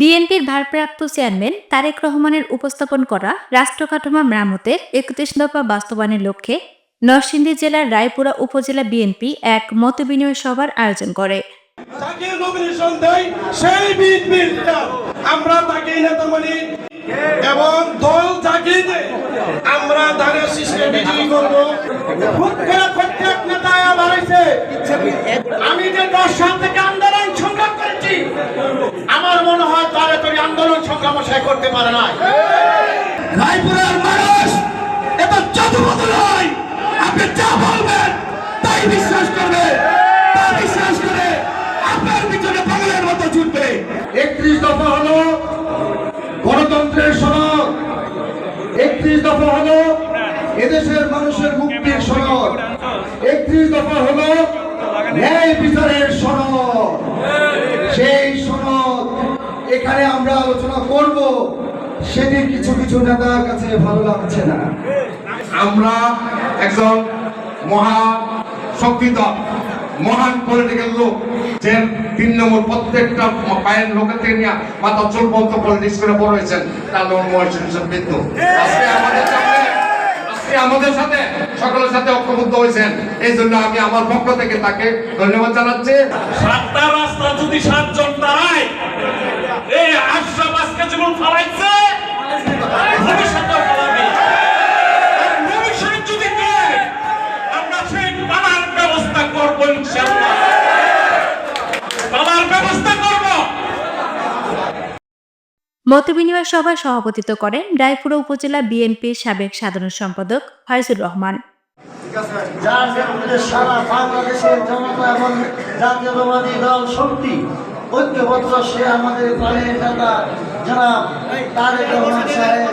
বিএনপির ভারপ্রাপ্ত চেয়ারম্যান তারেক রহমানের উপস্থাপন করা রাষ্ট্র কাঠামো মেরামতের একত্রিশ দফা বাস্তবায়নের লক্ষ্যে নরসিংদী জেলার রায়পুরা উপজেলা বিএনপি এক মতবিনিময় সভার আয়োজন করে। এবং দল যাকে আমরা ধানের শীষকে বিজয়ী করব। প্রত্যেক হয়েছে আমি যে দশ সাল থেকে আন্দোলন সংগ্রাম করেছি আমার মনে হয় তারা তোর সে করতে পারে না রায়পুরের মানুষ এত চতুর্থ নয় আপনি যা বলবেন তাই বিশ্বাস আমরা আলোচনা করব সেটি কিছু কিছু নেতার কাছে ভালো লাগছে না। আমরা একজন মহা শক্তিত মহান পলিটিক্যাল লোক যে তিন নম্বর প্রত্যেকটা পায়ের লোকের থেকে নিয়ে মাথা চুল পর্যন্ত পলিটিক্স করে বড় হয়েছেন তার নাম মহেশ্বর হোসেন বিন্দু। আজকে আমাদের সামনে আজকে আমাদের সাথে সকলের সাথে ঐক্যবদ্ধ হয়েছেন। এই জন্য আমি আমার পক্ষ থেকে তাকে ধন্যবাদ জানাচ্ছি। সাতটা রাস্তা যদি সাতজন দাঁড়ায় যেমন ফালাইছে ভবিষ্যতেও ফালাবে। ভবিষ্যৎ যদি দেয়, আমরা সেই পালার ব্যবস্থা করব ইনশাআল্লাহ। পালার ব্যবস্থা করব। মতবিনিময় সভায় সভাপতিত্ব করেন রায়পুরা উপজেলা বিএনপির সাবেক সাধারণ সম্পাদক ফয়জুর রহমান। যার সারা বাংলাদেশের জনতা এবং জাতীয়তাবাদী দল শক্তি ঐক্যবদ্ধ সে আমাদের নেতা। যারা তারেক রহমান সাহেব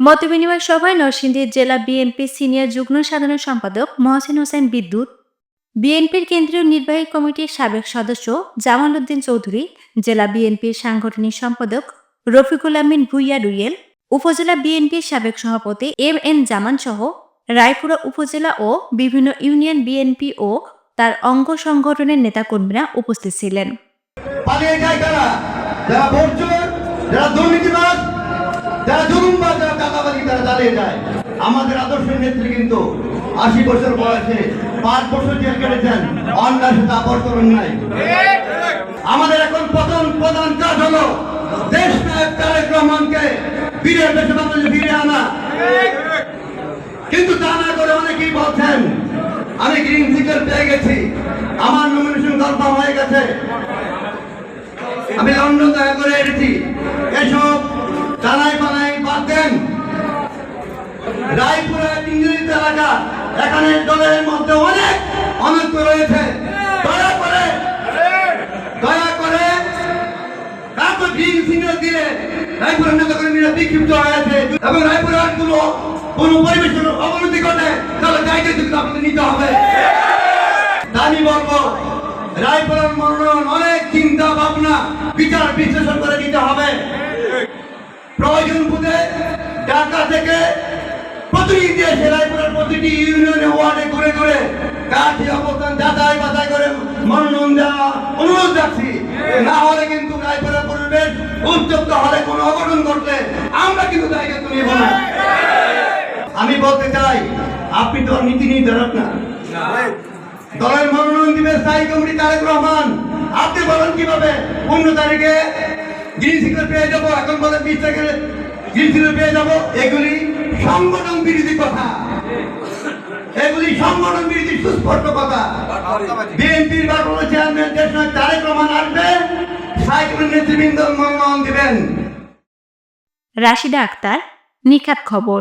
মতবিনিময় সভায় নরসিংদী জেলা বিএনপি সিনিয়র যুগ্ম সাধারণ সম্পাদক মহসিন হোসেন বিদ্যুৎ, বিএনপির কেন্দ্রীয় নির্বাহী কমিটির সাবেক সদস্য জামাল উদ্দিন চৌধুরী, জেলা বিএনপির সাংগঠনিক সম্পাদক রফিকুল আমিন ভুইয়া রুয়েল, উপজেলা বিএনপির সাবেক সভাপতি এম এন জামান সহ রায়পুরা উপজেলা ও বিভিন্ন ইউনিয়ন বিএনপি ও তার অঙ্গ সংগঠনের নেতাকর্মীরা উপস্থিত ছিলেন। আমাদের নেত্রী কিন্তু আশি বছর বয়সে পাঁচ বছর জেল কেটেছেন। নাই। আমাদের এখন প্রধান কাজ হলো দেশ নায়ক তারেক রহমানকে বীরের দেশে ফিরে আনা। কিন্তু তা না করে অনেকেই বলছেন, আমি গ্রিন সিগন্যাল পেয়ে গেছি, আমার নমিনেশন কনফার্ম হয়ে গেছে। আমি লন্ডন দেখা করে এসেছি এসব চালাই পালাই বাদ দেন। রায়পুরা ইংরেজি এলাকা এখানে দলের মধ্যে অনেক অনেক রয়েছে। দয়া করে দয়া করে তারপর গ্রিন সিগন্যাল দিয়ে রায়পুরের নেতা কর্মীরা বিক্ষিপ্ত হয়েছে এবং রায়পুরেরগুলো কোন পরিবেশের অবনতি ঘটে তাহলে দায়িত্ব কিন্তু আপনাদের নিতে হবে। আমি বলব, রায়পুরের মনোনয়ন অনেক চিন্তা ভাবনা, বিচার বিশ্লেষণ করে দিতে হবে। প্রয়োজন বুঝে ঢাকা থেকে প্রতিনিধি এসে রায়পুরের প্রতিটি ইউনিয়নে ওয়ার্ডে ঘুরে ঘুরে কাঠি অবস্থান যাচাই বাছাই করে মনোনয়ন দেওয়া অনুরোধ রাখছি। না হলে কিন্তু রায়পুরের পরিবেশ উত্তপ্ত হলে কোনো অঘটন ঘটলে আমরা কিন্তু দায়িত্ব নিব না আমি বলতে চাই আপনি তো নীতি নির্ধারক না। দলের মনোনয়ন দিবে স্থায়ী কমিটি তারেক রহমান। আপনি বলেন কীভাবে? পনেরো তারিখে গ্রিন সিগন্যাল পেয়ে যাব এখন বলেন বিশ তারিখে গ্রিন সিগন্যাল পেয়ে যাব। এগুলি সংগঠন বিরোধী কথা। এগুলি সংগঠন বিরোধী সুস্পষ্ট কথা। বিএনপির বারবার চেয়ারম্যান দেশ নায়ক তারেক রহমান আসবে। স্থায়ী কমিটির নেতৃবৃন্দ মনোনয়ন দিবেন। রাশিদা আক্তার নিখাত খবর।